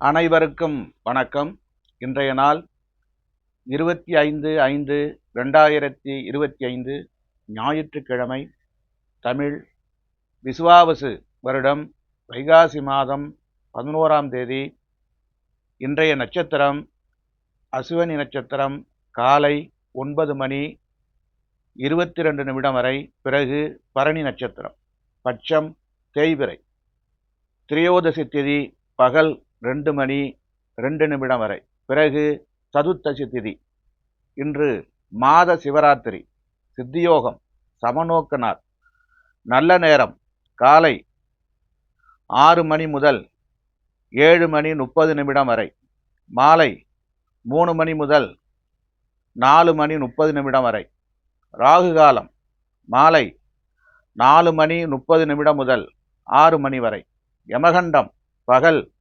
அனைவருக்கும் வணக்கம். இன்றைய நாள் இருபத்தி ஐந்து ஐந்து ரெண்டாயிரத்தி இருபத்தி ஐந்து ஞாயிற்றுக்கிழமை தமிழ் விசுவாவசு வருடம் வைகாசி மாதம் பதினோராம் தேதி. இன்றைய நட்சத்திரம் அசுவனி நட்சத்திரம். காலை ஒன்பது மணி இருபத்தி ரெண்டு நிமிடம் வரை. பிறகு பரணி நட்சத்திரம். பட்சம் தேய்பிறை திரையோதசி திதி பகல் ரெண்டு மணி ரெண்டு நிமிடம் வரை. பிறகு சதுர்த்தசி திதி. இன்று மாத சிவராத்திரி. சித்தியோகம். சமநோக்க நாள் நல்ல நேரம். காலை ஆறு மணி முதல் ஏழு மணி முப்பது நிமிடம் வரை. மாலை மூணு மணி முதல் நாலு மணி முப்பது நிமிடம் வரை. ராகு காலம். மாலை நாலு மணி முப்பது நிமிடம் முதல் ஆறு மணி வரை. யமகண்டம். பகல்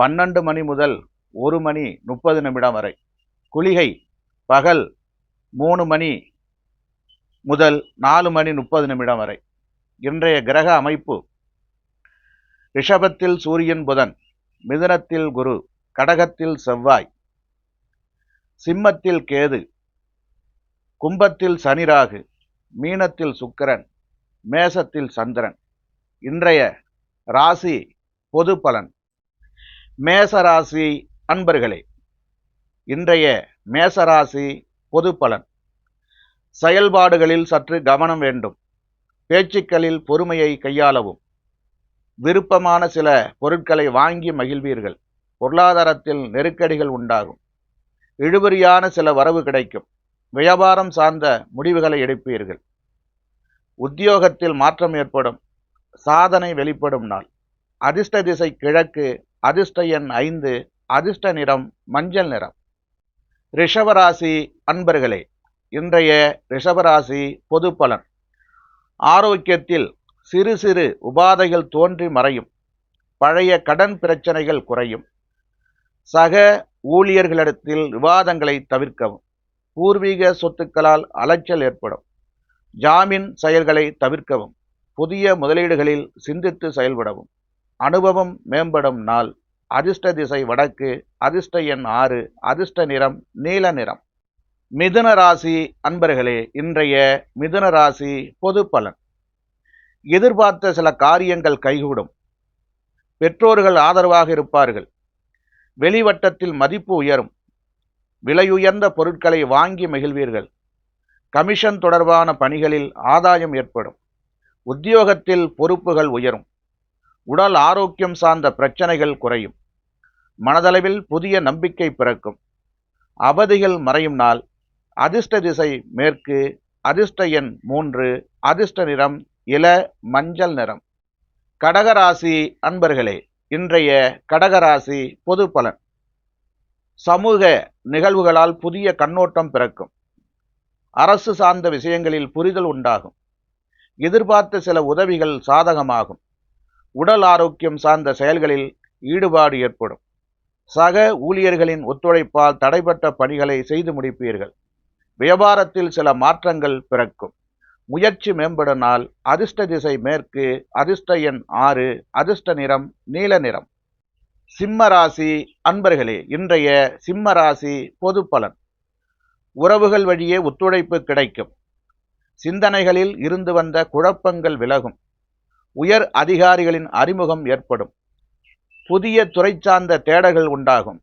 பன்னெண்டு மணி முதல் ஒரு மணி முப்பது நிமிடம் வரை. குளிகை பகல் மூணு மணி முதல் நாலு மணி முப்பது நிமிடம் வரை. இன்றைய கிரக அமைப்பு ரிஷபத்தில் சூரியன் புதன் மிதுனத்தில் குரு கடகத்தில் செவ்வாய் சிம்மத்தில் கேது கும்பத்தில் சனிராகு மீனத்தில் சுக்கிரன் மேசத்தில் சந்திரன். இன்றைய ராசி பொது பலன். மேசராசி அன்பர்களே இன்றைய மேசராசி பொது பலன். செயல்பாடுகளில் சற்று கவனம் வேண்டும். பேச்சுக்களில் பொறுமையை கையாளவும். விருப்பமான சில பொருட்களை வாங்கி மகிழ்வீர்கள். பொருளாதாரத்தில் நெருக்கடிகள் உண்டாகும். இழுபறியான சில வரவு கிடைக்கும். வியாபாரம் சார்ந்த முடிவுகளை எடுப்பீர்கள். உத்தியோகத்தில் மாற்றம் ஏற்படும். சாதனை வெளிப்படும் நாள். அதிர்ஷ்ட திசை கிழக்கு அதிர்ஷ்ட எண் ஐந்து அதிர்ஷ்ட நிறம் மஞ்சள் நிறம். ரிஷபராசி அன்பர்களே இன்றைய ரிஷபராசி பொது பலன். ஆரோக்கியத்தில் சிறு சிறு உபாதைகள் தோன்றி மறையும். பழைய கடன் பிரச்சனைகள் குறையும். சக ஊழியர்களிடத்தில் விவாதங்களை தவிர்க்கவும். பூர்வீக சொத்துக்களால் அலைச்சல் ஏற்படும். ஜாமீன் செயல்களை தவிர்க்கவும். புதிய முதலீடுகளில் சிந்தித்து செயல்படவும். அனுபவம் மேம்படும் நாள். அதிர்ஷ்ட திசை வடக்கு அதிர்ஷ்ட எண் ஆறு அதிர்ஷ்ட நிறம் நீல நிறம். மிதுன ராசி அன்பர்களே இன்றைய மிதுன ராசி பொது பலன். எதிர்பார்த்த சில காரியங்கள் கைகூடும். பெற்றோர்கள் ஆதரவாக இருப்பார்கள். வெளிவட்டத்தில் மதிப்பு உயரும். விலையுயர்ந்த பொருட்களை வாங்கி மகிழ்வீர்கள். கமிஷன் தொடர்பான பணிகளில் ஆதாயம் ஏற்படும். உத்தியோகத்தில் பொறுப்புகள் உயரும். உடல் ஆரோக்கியம் சார்ந்த பிரச்சனைகள் குறையும். மனதளவில் புதிய நம்பிக்கை பிறக்கும். அவதிகள் மறையும் நாள். அதிர்ஷ்ட திசை மேற்கு அதிர்ஷ்ட எண் மூன்று அதிர்ஷ்ட நிறம் இள மஞ்சள் நிறம். கடகராசி அன்பர்களே இன்றைய கடகராசி பொது பலன். சமூக நிகழ்வுகளால் புதிய கண்ணோட்டம் பிறக்கும். அரசு சார்ந்த விஷயங்களில் புரிதல் உண்டாகும். எதிர்பார்த்த சில உதவிகள் சாதகமாகும். உடல் ஆரோக்கியம் சார்ந்த செயல்களில் ஈடுபாடு ஏற்படும். சக ஊழியர்களின் ஒத்துழைப்பால் தடைப்பட்ட பணிகளை செய்து முடிப்பீர்கள். வியாபாரத்தில் சில மாற்றங்கள் பிறக்கும். முயற்சி மேம்படனால் அதிர்ஷ்ட திசை மேற்கு அதிர்ஷ்ட எண் ஆறு அதிர்ஷ்ட நிறம் நீல நிறம். சிம்ம ராசி அன்பர்களே இன்றைய சிம்ம ராசி பொது பலன். உறவுகள் வழியே ஒத்துழைப்பு கிடைக்கும். சிந்தனைகளில் இருந்து வந்த குழப்பங்கள் விலகும். உயர் அதிகாரிகளின் அறிமுகம் ஏற்படும். புதிய துறை சார்ந்த தேடல்கள் உண்டாகும்.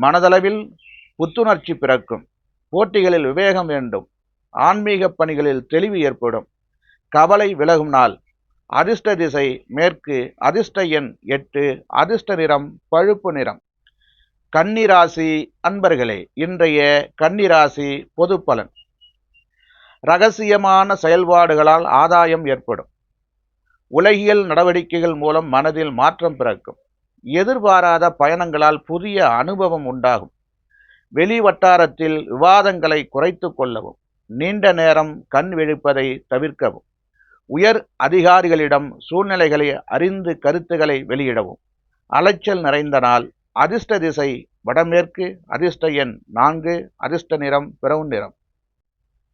மனதளவில் புத்துணர்ச்சி பிறக்கும். போட்டிகளில் விவேகம் வேண்டும். ஆன்மீக பணிகளில் தெளிவு ஏற்படும். கவலை விலகும் நாள். அதிர்ஷ்ட திசை மேற்கு அதிர்ஷ்ட எண் எட்டு அதிர்ஷ்ட நிறம் பழுப்பு நிறம். கன்னிராசி அன்பர்களே இன்றைய கன்னிராசி பொது பலன் ரகசியமான செயல்பாடுகளால் ஆதாயம் ஏற்படும். உலகியல் நடவடிக்கைகள் மூலம் மனதில் மாற்றம் பிறக்கும். எதிர்பாராத பயணங்களால் புதிய அனுபவம் உண்டாகும். வெளி வட்டாரத்தில் விவாதங்களை குறைத்து கொள்ளவும் நீண்ட நேரம் கண் விழிப்பதை தவிர்க்கவும் உயர் அதிகாரிகளிடம் சூழ்நிலைகளை அறிந்து கருத்துக்களை வெளியிடவும். அலைச்சல் நிறைந்த நாள் அதிர்ஷ்ட திசை வடமேற்கு அதிர்ஷ்ட எண் நான்கு அதிர்ஷ்ட நிறம் பிரவுன் நிறம்.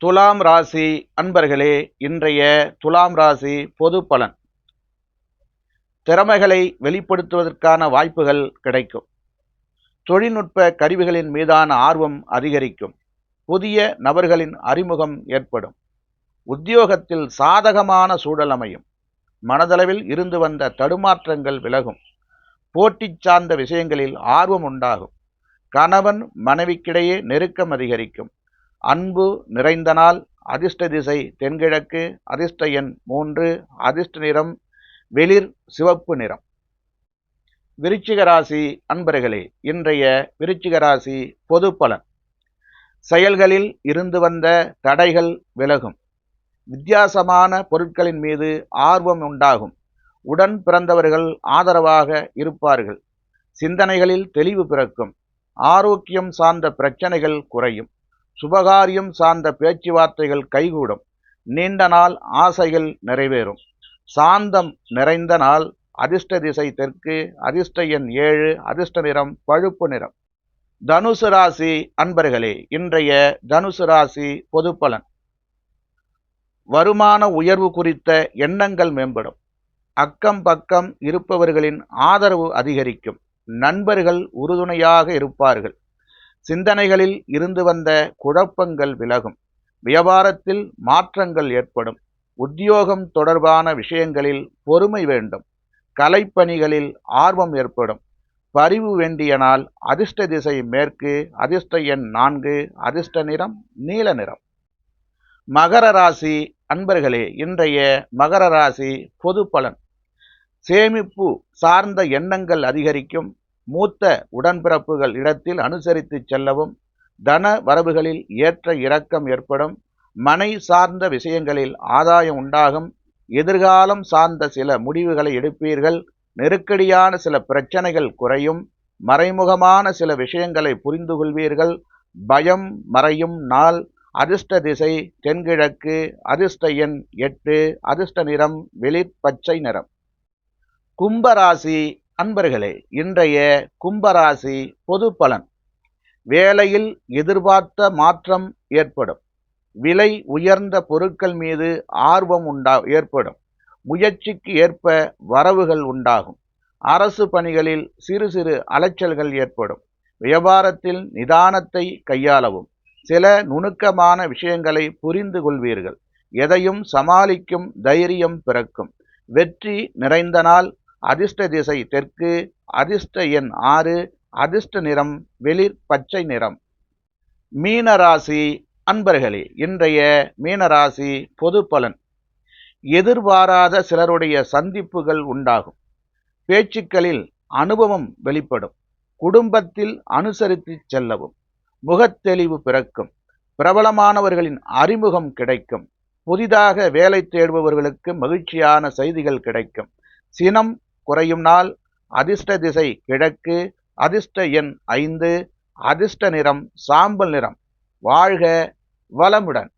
துலாம் ராசி அன்பர்களே இன்றைய துலாம் ராசி பொது பலன். திறமைகளை வெளிப்படுத்துவதற்கான வாய்ப்புகள் கிடைக்கும். தொழில்நுட்ப கருவிகளின் மீதான ஆர்வம் அதிகரிக்கும். புதிய நபர்களின் அறிமுகம் ஏற்படும். உத்தியோகத்தில் சாதகமான சூழல் அமையும். மனதளவில் இருந்து வந்த தடுமாற்றங்கள் விலகும். போட்டி சார்ந்த விஷயங்களில் ஆர்வம் உண்டாகும். கணவன் மனைவிக்கிடையே நெருக்கம் அதிகரிக்கும். அன்பு நிறைந்த நாள் அதிர்ஷ்ட திசை தென்கிழக்கு அதிர்ஷ்ட எண் மூன்று அதிர்ஷ்ட நிறம் வெளிர் சிவப்பு நிறம். விருச்சிக ராசி அன்பர்களே இன்றைய விருச்சிக ராசி பொது பலன். செயல்களில் இருந்து வந்த தடைகள் விலகும். வித்தியாசமான பொருட்களின் மீது ஆர்வம் உண்டாகும். உடன் பிறந்தவர்கள் ஆதரவாக இருப்பார்கள். சிந்தனைகளில் தெளிவு பிறக்கும். ஆரோக்கியம் சார்ந்த பிரச்சனைகள் குறையும். சுபகாரியம் சார்ந்த பேச்சுவார்த்தைகள் கைகூடும். நீண்ட நாள் ஆசைகள் நிறைவேறும். சாந்தம் நிறைந்த நாள் அதிர்ஷ்ட திசை தெற்கு அதிர்ஷ்ட எண் ஏழு அதிர்ஷ்ட நிறம் பழுப்பு நிறம். தனுசு ராசி அன்பர்களே இன்றைய தனுசு ராசி பொதுப்பலன் வருமான உயர்வு குறித்த எண்ணங்கள் மேம்படும். அக்கம் பக்கம் இருப்பவர்களின் ஆதரவு அதிகரிக்கும். நண்பர்கள் உறுதுணையாக இருப்பார்கள். சிந்தனைகளில் இருந்து வந்த குழப்பங்கள் விலகும். வியாபாரத்தில் மாற்றங்கள் ஏற்படும். உத்தியோகம் தொடர்பான விஷயங்களில் பொறுமை வேண்டும். கலைப்பணிகளில் ஆர்வம் ஏற்படும். பரிவு வேண்டியனால் அதிர்ஷ்ட திசை மேற்கு அதிர்ஷ்ட எண் நான்கு அதிர்ஷ்ட நிறம் நீல நிறம். மகர ராசி அன்பர்களே இன்றைய மகர ராசி பொது பலன். சேமிப்பு சார்ந்த எண்ணங்கள் அதிகரிக்கும். மூத்த உடன்பிறப்புகள் இடத்தில் அனுசரித்து செல்லவும். தன வரவுகளில் ஏற்ற இறக்கம் ஏற்படும். மனை சார்ந்த விஷயங்களில் ஆதாயம் உண்டாகும். எதிர்காலம் சார்ந்த சில முடிவுகளை எடுப்பீர்கள். நெருக்கடியான சில பிரச்சனைகள் குறையும். மறைமுகமான சில விஷயங்களை புரிந்து கொள்வீர்கள் பயம் மறையும் நாள். அதிர்ஷ்ட திசை தென்கிழக்கு. அதிர்ஷ்ட எண் எட்டு. அதிர்ஷ்ட நிறம் வெளிர் பச்சை நிறம். கும்பராசி அன்பர்களே இன்றைய கும்பராசி பொது பலன் வேலையில் எதிர்பார்த்த மாற்றம் ஏற்படும். விலை உயர்ந்த பொருட்கள் மீது ஆர்வம் உண்டா ஏற்படும். முயற்சிக்கு ஏற்ப வரவுகள் உண்டாகும். அரசு பணிகளில் சிறு சிறு அலைச்சல்கள் ஏற்படும். வியாபாரத்தில் நிதானத்தை கையாளவும். சில நுணுக்கமான விஷயங்களை புரிந்து கொள்வீர்கள். எதையும் சமாளிக்கும் தைரியம் பிறக்கும். வெற்றி நிறைந்த நாள் அதிர்ஷ்ட திசை தெற்கு அதிர்ஷ்ட எண் ஆறு அதிர்ஷ்ட நிறம் வெளிர் பச்சை நிறம். மீனராசி அன்பர்களே இன்றைய மீனராசி பொது பலன். எதிர்பாராத சிலருடைய சந்திப்புகள் உண்டாகும். பேச்சுக்களில் அனுபவம் வெளிப்படும். குடும்பத்தில் அனுசரித்து செல்லவும். முகத்தெளிவு பிறக்கும். பிரபலமானவர்களின் அறிமுகம் கிடைக்கும். புதிதாக வேலை தேடுபவர்களுக்கு மகிழ்ச்சியான செய்திகள் கிடைக்கும். சினம் குறையும் நாள் அதிர்ஷ்ட திசை கிழக்கு அதிர்ஷ்ட எண் ஐந்து அதிர்ஷ்ட நிறம் சாம்பல் நிறம். வாழ்க வளமுடன்.